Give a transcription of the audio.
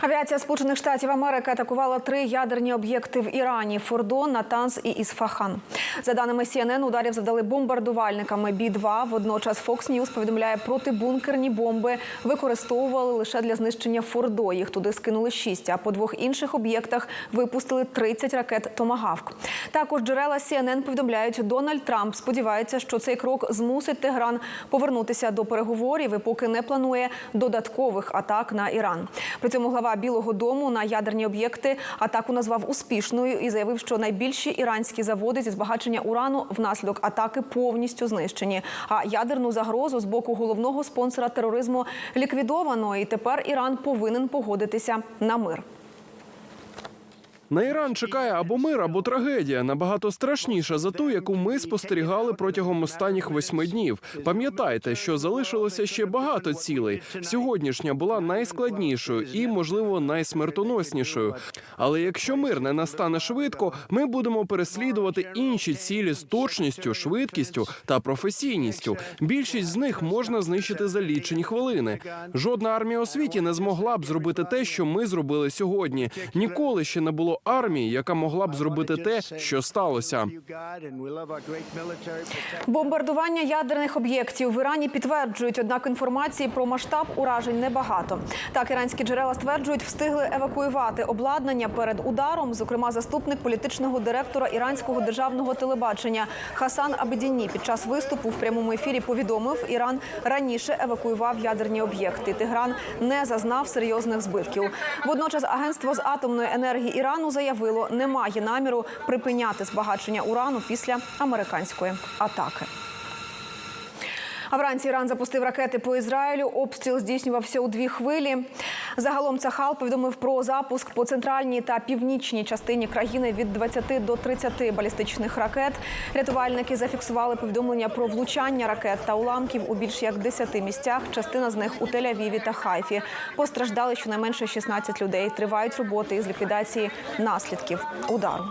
Авіація Сполучених Штатів Америки атакувала три ядерні об'єкти в Ірані: Фордо, Натанс і Ісфахан. За даними CNN, ударів завдали бомбардувальниками Бі-2. Водночас Fox News повідомляє, протибункерні бомби використовували лише для знищення Фордо. Їх туди скинули шість. А по двох інших об'єктах випустили 30 ракет Томагавк. Також джерела CNN повідомляють, Дональд Трамп сподівається, що цей крок змусить Тегран повернутися до переговорів і поки не планує додаткових атак на Іран. При цьому глава Білого Дому на ядерні об'єкти атаку назвав успішною і заявив, що найбільші іранські заводи зі збагачення урану внаслідок атаки повністю знищені. А ядерну загрозу з боку головного спонсора тероризму ліквідовано. І тепер Іран повинен погодитися на мир. На Іран чекає або мир, або трагедія набагато страшніша за ту, яку ми спостерігали протягом останніх восьми днів. Пам'ятайте, що залишилося ще багато цілей. Сьогоднішня була найскладнішою і, можливо, найсмертоноснішою. Але якщо мир не настане швидко, ми будемо переслідувати інші цілі з точністю, швидкістю та професійністю. Більшість з них можна знищити за лічені хвилини. Жодна армія у світі не змогла б зробити те, що ми зробили сьогодні. Ніколи ще не було армії, яка могла б зробити те, що сталося. Бомбардування ядерних об'єктів в Ірані підтверджують, однак інформації про масштаб уражень небагато. Так, іранські джерела стверджують, встигли евакуювати обладнання перед ударом. Зокрема, заступник політичного директора іранського державного телебачення Хасан Абедіні під час виступу в прямому ефірі повідомив, Іран раніше евакуював ядерні об'єкти. Тигран не зазнав серйозних збитків. Водночас агентство з атомної енергії Ірану заявило, немає наміру припиняти збагачення урану після американської атаки. А вранці Іран запустив ракети по Ізраїлю. Обстріл здійснювався у дві хвилі. Загалом Цахал повідомив про запуск по центральній та північній частині країни від 20 до 30 балістичних ракет. Рятувальники зафіксували повідомлення про влучання ракет та уламків у більш як 10 місцях. Частина з них у Тель-Авіві та Хайфі. Постраждали щонайменше 16 людей. Тривають роботи із ліквідації наслідків удару.